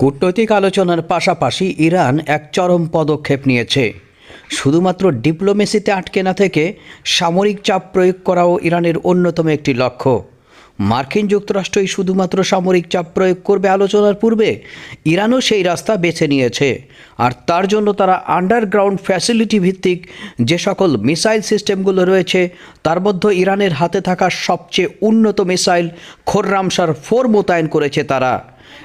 কূটনৈতিক আলোচনার পাশাপাশি ইরান এক চরম পদক্ষেপ নিয়েছে। শুধুমাত্র ডিপ্লোমেসিতে আটকে না থেকে সামরিক চাপ প্রয়োগ করাও ইরানের অন্যতম একটি লক্ষ্য। মার্কিন যুক্তরাষ্ট্রই শুধুমাত্র সামরিক চাপ প্রয়োগ করবে আলোচনার পূর্বে ইরানও সেই রাস্তা বেছে নিয়েছে। আর তার জন্য তারা আন্ডারগ্রাউন্ড ফ্যাসিলিটি ভিত্তিক যে সকল মিসাইল সিস্টেমগুলো রয়েছে, তার মধ্যে ইরানের হাতে থাকা সবচেয়ে উন্নত মিসাইল খোররামসার ফোর মোতায়েন করেছে তারা।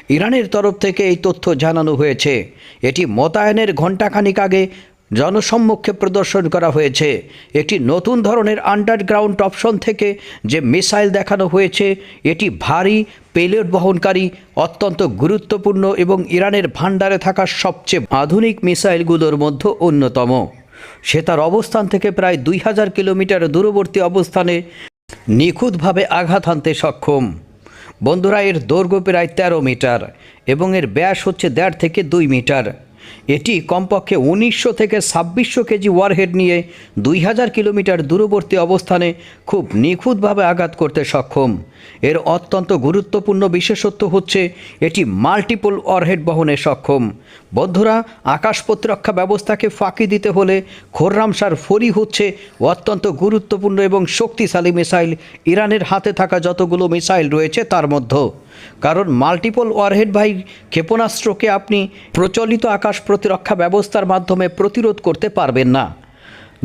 ইরানের তরফ থেকে এই তথ্য জানানো হয়েছে। এটি মোতায়েনের ঘণ্টাখানিক আগে জনসম্মুখে প্রদর্শন করা হয়েছে। একটি নতুন ধরনের আন্ডারগ্রাউন্ড অপশন থেকে যে মিসাইল দেখানো হয়েছে, এটি ভারী পেলোড বহনকারী, অত্যন্ত গুরুত্বপূর্ণ এবং ইরানের ভাণ্ডারে থাকা সবচেয়ে আধুনিক মিসাইলগুলোর মধ্যে অন্যতম। সে তার অবস্থান থেকে প্রায় দুই হাজার কিলোমিটার দূরবর্তী অবস্থানে নিখুঁতভাবে আঘাত হানতে সক্ষম। বন্ধুরা, এর দৈর্ঘ্য প্রায় তেরো মিটার এবং এর ব্যাস হচ্ছে দেড় থেকে দুই মিটার। এটি কমপক্ষে উনিশশো থেকে ছাব্বিশশো কেজি ওয়ারহেড নিয়ে দুই হাজার কিলোমিটার দূরবর্তী অবস্থানে খুব নিখুঁতভাবে আঘাত করতে সক্ষম। এর অত্যন্ত গুরুত্বপূর্ণ বিশেষত্ব হচ্ছে এটি মাল্টিপল ওয়ারহেড বহনে সক্ষম। বন্ধুরা, আকাশ প্রতিরক্ষা ব্যবস্থাকে ফাঁকি দিতে হলে খোররামসার ফরি হচ্ছে অত্যন্ত গুরুত্বপূর্ণ এবং শক্তিশালী মিসাইল। ইরানের হাতে থাকা যতগুলো মিসাইল রয়েছে তার মধ্যে। কারণ মাল্টিপল ওয়ারহেড ভাই, ক্ষেপণাস্ত্রকে আপনি প্রচলিত আকাশ প্রতিরক্ষা ব্যবস্থার মাধ্যমে প্রতিরোধ করতে পারবেন না।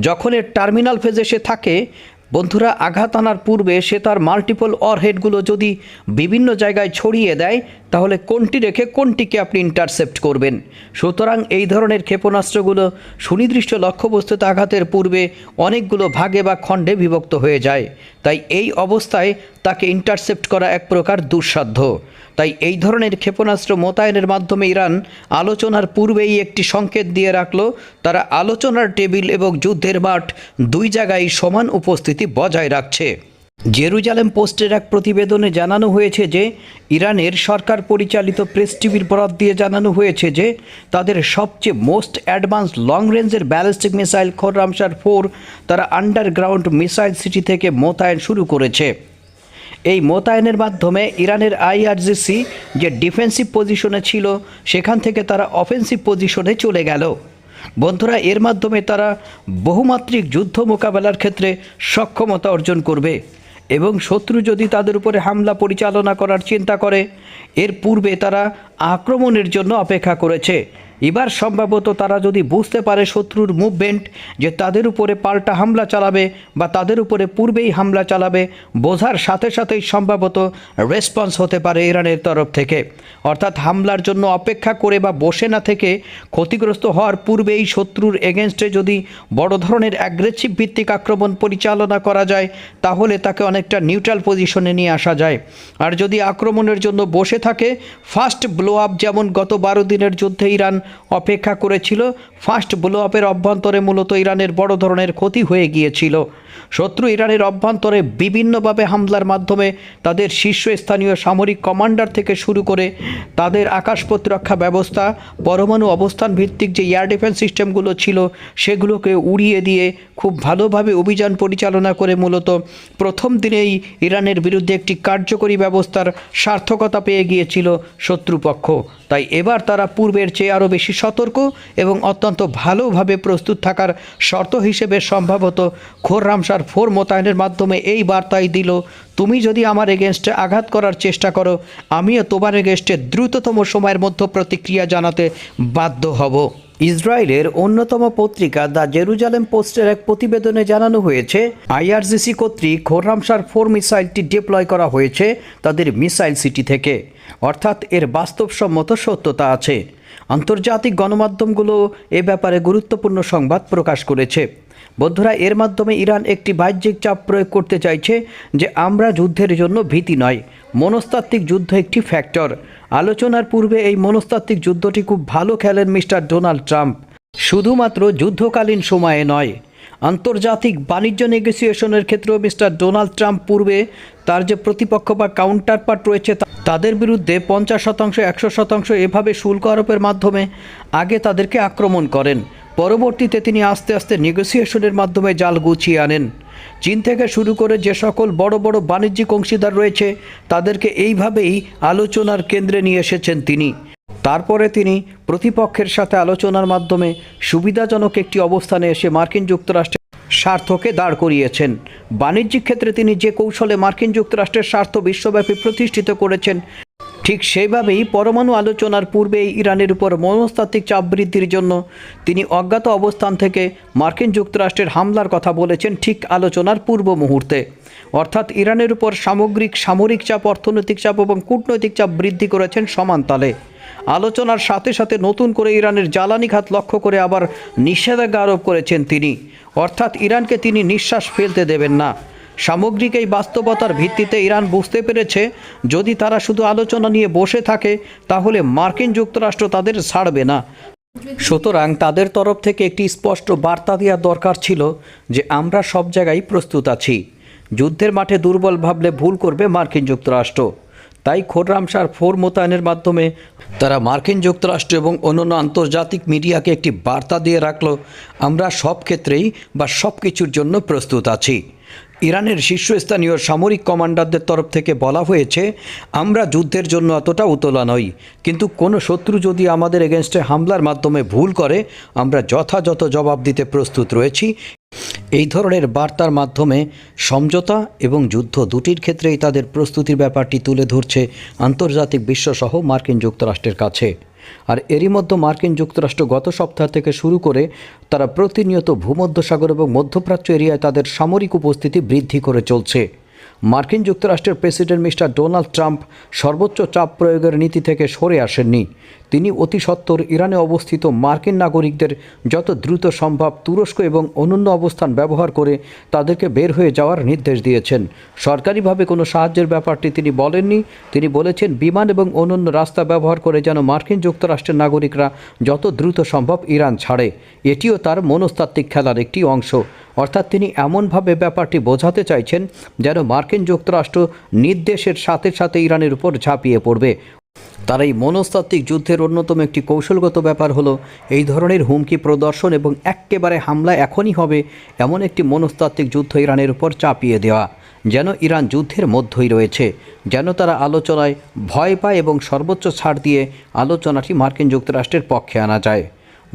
যখন এর টার্মিনাল ফেজে সে থাকে বন্ধুরা আঘাত আনার পূর্বে সে তার মাল্টিপল অরহেডগুলো যদি বিভিন্ন জায়গায় ছড়িয়ে দেয় তাহলে কোনটি রেখে কোনটিকে আপনি ইন্টারসেপ্ট করবেন? সুতরাং এই ধরনের ক্ষেপণাস্ত্রগুলো সুনির্দিষ্ট লক্ষ্যবস্তুতে আঘাতের পূর্বে অনেকগুলো ভাগে বা খণ্ডে বিভক্ত হয়ে যায়। তাই এই অবস্থায় তাকে ইন্টারসেপ্ট করা এক প্রকার দুঃসাধ্য। তাই এই ধরনের ক্ষেপণাস্ত্র মোতায়েনের মাধ্যমে ইরান আলোচনার পূর্বেই একটি সংকেত দিয়ে রাখল, তারা আলোচনার টেবিল এবং যুদ্ধের মাঠ দুই জায়গায় সমান উপস্থিতি বজায় রাখছে। জেরুজালেম পোস্টের এক প্রতিবেদনে জানানো হয়েছে যে, ইরানের সরকার পরিচালিত প্রেস টিভির বরাত দিয়ে জানানো হয়েছে যে, তাদের সবচেয়ে মোস্ট অ্যাডভান্স লং রেঞ্জের ব্যালিস্টিক মিসাইল খোররামসার ফোর তারা আন্ডারগ্রাউন্ড মিসাইল সিটি থেকে মোতায়েন শুরু করেছে। এই মোতায়েনের মাধ্যমে ইরানের আইআরজিসি যে ডিফেন্সিভ পজিশনে ছিল, সেখান থেকে তারা অফেন্সিভ পজিশনে চলে গেল। বন্ধুরা, এর মাধ্যমে তারা বহুমাত্রিক যুদ্ধ মোকাবেলার ক্ষেত্রে সক্ষমতা অর্জন করবে। এবং শত্রু যদি তাদের উপরে হামলা পরিচালনা করার চিন্তা করে, এর পূর্বে তারা আক্রমণের জন্য অপেক্ষা করেছে। এবার সম্ভবত তারা যদি বুঝতে পারে শত্রুর মুভমেন্ট যে তাদের উপরে পাল্টা হামলা চালাবে বা তাদের উপরে পূর্বেই হামলা চালাবে, বোঝার সাথে সাথেই সম্ভবত রেসপন্স হতে পারে ইরানের তরফ থেকে। অর্থাৎ হামলার জন্য অপেক্ষা করে বা বসে না থেকে ক্ষতিগ্রস্ত হওয়ার পূর্বেই শত্রুর এগেনস্টে যদি বড় ধরনের অ্যাগ্রেসিভ ভিত্তিক আক্রমণ পরিচালনা করা যায়, তাহলে তাকে অনেকটা নিউট্রাল পজিশনে নিয়ে আসা যায়। আর যদি আক্রমণের জন্য বসে থাকে ফার্স্ট ব্লো আপ যেমন গত বারো দিনের যুদ্ধে ইরান অপেক্ষা করেছিল। ফার্স্ট ব্লো আপের অভ্যন্তরে মূলত ইরানের বড় ধরনের ক্ষতি হয়ে গিয়েছিল। শত্রু ইরানের অভ্যন্তরে বিভিন্নভাবে হামলার মাধ্যমে তাদের শীর্ষস্থানীয় সামরিক কমান্ডার থেকে শুরু করে তাদের আকাশ প্রতিরক্ষা ব্যবস্থা, পরমাণু অবস্থান ভিত্তিক যে এয়ার ডিফেন্স সিস্টেমগুলো ছিল সেগুলোকে উড়িয়ে দিয়ে খুব ভালোভাবে অভিযান পরিচালনা করে মূলত। প্রথম দিনেই ইরানের বিরুদ্ধে একটি কার্যকরী ব্যবস্থার সার্থকতা পেয়ে গিয়েছিল শত্রুপক্ষ। তাই এবার তারা পূর্বের চেয়ে আরও বেশি সতর্ক এবং অত্যন্ত ভালোভাবে প্রস্তুত থাকার শর্ত হিসেবে সম্ভবত খোররামসার ফোর মোতায়েনের মাধ্যমে এই বার্তাই দিল, তুমি যদি আমার এগেনস্টে আঘাত করার চেষ্টা করো, আমিও তোমার এগেনস্টে দ্রুততম সময়ের মধ্যে প্রতিক্রিয়া জানাতে বাধ্য হব। ইসরায়েলের অন্যতম পত্রিকা দ্য জেরুজালেম পোস্টের এক প্রতিবেদনে জানানো হয়েছে আইআরজিসি কর্তৃক খোররামসার ফোর মিসাইলটি ডিপ্লয় করা হয়েছে তাদের মিসাইল সিটি থেকে। অর্থাৎ এর বাস্তবসম্মত সত্যতা আছে। আন্তর্জাতিক গণমাধ্যমগুলো এ ব্যাপারে গুরুত্বপূর্ণ সংবাদ প্রকাশ করেছে। বন্ধুরা, এর মাধ্যমে ইরান একটি বাহ্যিক চাপ প্রয়োগ করতে চাইছে যে আমরা যুদ্ধের জন্য ভীতি নয়, মনস্তাত্ত্বিক যুদ্ধ একটি ফ্যাক্টর আলোচনার পূর্বে এই মনস্তাত্ত্বিক যুদ্ধটি খুব ভালো খেলেন মিস্টার ডোনাল্ড ট্রাম্প। শুধুমাত্র যুদ্ধকালীন সময়ে নয় আন্তর্জাতিক বাণিজ্য নেগোসিয়েশনের ক্ষেত্রেও মিস্টার ডোনাল্ড ট্রাম্প পূর্বে তার যে প্রতিপক্ষ বা কাউন্টার পার্ট রয়েছে তাদের বিরুদ্ধে পঞ্চাশ শতাংশ, একশো শতাংশ এভাবে শুল্ক আরোপের মাধ্যমে আগে তাদেরকে আক্রমণ করেন। পরবর্তীতে তিনি আস্তে আস্তে নেগোসিয়েশনের মাধ্যমে জাল গুছিয়ে আনেন। চীন থেকে শুরু করে যে সকল বড় বড় বাণিজ্যিক অংশীদার রয়েছে, তাদেরকে এইভাবেই আলোচনার কেন্দ্রে নিয়ে এসেছেন তিনি। তারপরে তিনি প্রতিপক্ষের সাথে আলোচনার মাধ্যমে সুবিধাজনক একটি অবস্থানে এসে মার্কিন যুক্তরাষ্ট্রের স্বার্থকে দাঁড় করিয়েছেন। বাণিজ্যিক ক্ষেত্রে তিনি যে কৌশলে মার্কিন যুক্তরাষ্ট্রের স্বার্থ বিশ্বব্যাপী প্রতিষ্ঠিত করেছেন, ঠিক সেইভাবেই পরমাণু আলোচনার পূর্বে ইরানের উপর মনস্তাত্ত্বিক চাপ বৃদ্ধির জন্য তিনি অজ্ঞাত অবস্থান থেকে মার্কিন যুক্তরাষ্ট্রের হামলার কথা বলেছেন ঠিক আলোচনার পূর্ব মুহূর্তে। অর্থাৎ ইরানের উপর সামগ্রিক সামরিক চাপ, অর্থনৈতিক চাপ এবং কূটনৈতিক চাপ বৃদ্ধি করেছেন সমান তালে। আলোচনার সাথে সাথে নতুন করে ইরানের জ্বালানি খাত লক্ষ্য করে আবার নিষেধাজ্ঞা আরোপ করেছেন তিনি। অর্থাৎ ইরানকে তিনি নিঃশ্বাস ফেলতে দেবেন না। সামগ্রিক এই বাস্তবতার ভিত্তিতে ইরান বুঝতে পেরেছে, যদি তারা শুধু আলোচনা নিয়ে বসে থাকে, তাহলে মার্কিন যুক্তরাষ্ট্র তাদের ছাড়বে না। সুতরাং তাদের তরফ থেকে একটি স্পষ্ট বার্তা দেওয়া দরকার ছিল যে আমরা সব জায়গায় প্রস্তুত আছি। যুদ্ধের মাঠে দুর্বল ভাবলে ভুল করবে মার্কিন যুক্তরাষ্ট্র। তাই খোররামসার ফোর মোতায়েনের মাধ্যমে তারা মার্কিন যুক্তরাষ্ট্র এবং অন্যান্য আন্তর্জাতিক মিডিয়াকে একটি বার্তা দিয়ে রাখল, আমরা সব ক্ষেত্রেই বা সব কিছুর জন্য প্রস্তুত আছি। ইরানের শীর্ষস্থানীয় সামরিক কমান্ডারদের তরফ থেকে বলা হয়েছে, আমরা যুদ্ধের জন্য অতটা উতলা নই, কিন্তু কোনো শত্রু যদি আমাদের এগেনস্টে হামলার মাধ্যমে ভুল করে, আমরা যথাযথ জবাব দিতে প্রস্তুত রয়েছি। এই ধরনের বার্তার মাধ্যমে সমঝোতা এবং যুদ্ধ দুটির ক্ষেত্রেই তাদের প্রস্তুতির ব্যাপারটি তুলে ধরছে আন্তর্জাতিক বিশ্বসহ মার্কিন যুক্তরাষ্ট্রের কাছে। আর এরই মধ্যে মার্কিন যুক্তরাষ্ট্র গত সপ্তাহ থেকে শুরু করে তারা প্রতিনিয়ত ভূমধ্যসাগর এবং মধ্যপ্রাচ্য এরিয়ায় তাদের সামরিক উপস্থিতি বৃদ্ধি করে চলছে। মার্কিন যুক্তরাষ্ট্রের প্রেসিডেন্ট মিস্টার ডোনাল্ড ট্রাম্প সর্বোচ্চ চাপ প্রয়োগের নীতি থেকে সরে আসেননি। তিনি অতি সত্বর ইরানে অবস্থিত মার্কিন নাগরিকদের যত দ্রুত সম্ভব তুরস্ক এবং অনন্য অবস্থান ব্যবহার করে তাদেরকে বের হয়ে যাওয়ার নির্দেশ দিয়েছেন। সরকারিভাবে কোনো সাহায্যের ব্যাপারটি তিনি বলেননি। তিনি বলেছেন, বিমান এবং অনন্য রাস্তা ব্যবহার করে যেন মার্কিন যুক্তরাষ্ট্রের নাগরিকরা যত দ্রুত সম্ভব ইরান ছাড়ে। এটিও তার মনস্তাত্ত্বিক খেলার একটি অংশ। অর্থাৎ তিনি এমনভাবে ব্যাপারটি বোঝাতে চাইছেন যেন মার্কিন যুক্তরাষ্ট্র নির্দেশের সাথে সাথে ইরানের উপর ঝাঁপিয়ে পড়বে। তার এই মনস্তাত্ত্বিক যুদ্ধের অন্যতম একটি কৌশলগত ব্যাপার হলো, এই ধরনের হুমকি প্রদর্শন এবং একেবারে হামলা এখনই হবে এমন একটি মনস্তাত্ত্বিক যুদ্ধ ইরানের উপর চাপিয়ে দেওয়া, যেন ইরান যুদ্ধের মধ্যেই রয়েছে, যেন তারা আলোচনায় ভয় পায় এবং সর্বোচ্চ ছাড় দিয়ে আলোচনাটি মার্কিন যুক্তরাষ্ট্রের পক্ষে আনা যায়।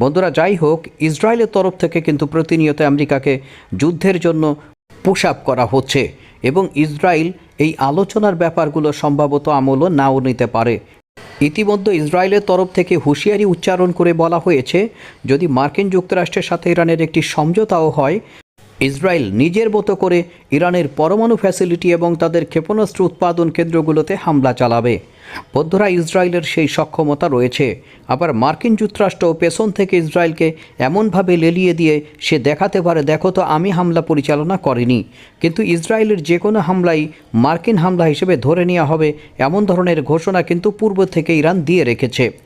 বন্ধুরা, যাই হোক, ইসরায়েলের তরফ থেকে কিন্তু প্রতিনিয়ত আমেরিকাকে যুদ্ধের জন্য পুশ আপ করা হচ্ছে এবং ইসরায়েল এই আলোচনার ব্যাপারগুলো সম্ভবত আমলও নাও নিতে পারে। ইতিমধ্যে ইসরায়েলের তরফ থেকে হুঁশিয়ারি উচ্চারণ করে বলা হয়েছে, যদি মার্কিন যুক্তরাষ্ট্রের সাথে ইরানের একটি সমঝোতাও হয় ইসরায়েল নিজের মতো করে ইরানের পরমাণু ফ্যাসিলিটি এবং তাদের ক্ষেপণাস্ত্র উৎপাদন কেন্দ্রগুলোতে হামলা চালাবে। বৌদ্ধরা ইসরায়েলের সেই সক্ষমতা রয়েছে। আবার মার্কিন যুক্তরাষ্ট্র পেছন থেকে ইসরায়েলকে এমনভাবে লেলিয়ে দিয়ে, সে দেখাতে পারে, দেখো তো, আমি হামলা পরিচালনা করিনি। কিন্তু ইসরায়েলের যে কোনো হামলাই মার্কিন হামলা হিসেবে ধরে নেওয়া হবে, এমন ধরনের ঘোষণা কিন্তু পূর্ব থেকে ইরান দিয়ে রেখেছে।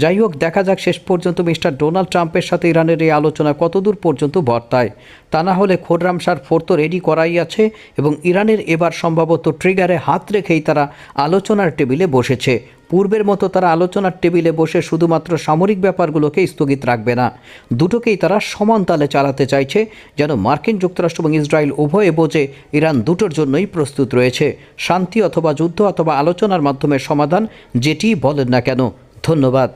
যাই হোক, দেখা যাক শেষ পর্যন্ত মিস্টার ডোনাল্ড ট্রাম্পের সাথে ইরানের এই আলোচনা কতদূর পর্যন্ত বর্তায়। তা না হলে খোররামসার ফোর তো রেডি করাই আছে এবং ইরানের এবার সম্ভবত ট্রিগারে হাত রেখেই তারা আলোচনার টেবিলে বসেছে। পূর্বের মতো তারা আলোচনার টেবিলে বসে শুধুমাত্র সামরিক ব্যাপারগুলোকে স্থগিত রাখবে না। দুটোকেই তারা সমান তালে চালাতে চাইছে, যেন মার্কিন যুক্তরাষ্ট্র এবং ইসরায়েল উভয়ে বোঝে ইরান দুটোর জন্যই প্রস্তুত রয়েছে। শান্তি অথবা যুদ্ধ অথবা আলোচনার মাধ্যমে সমাধান যেটিই বলেন না কেন। ধন্যবাদ।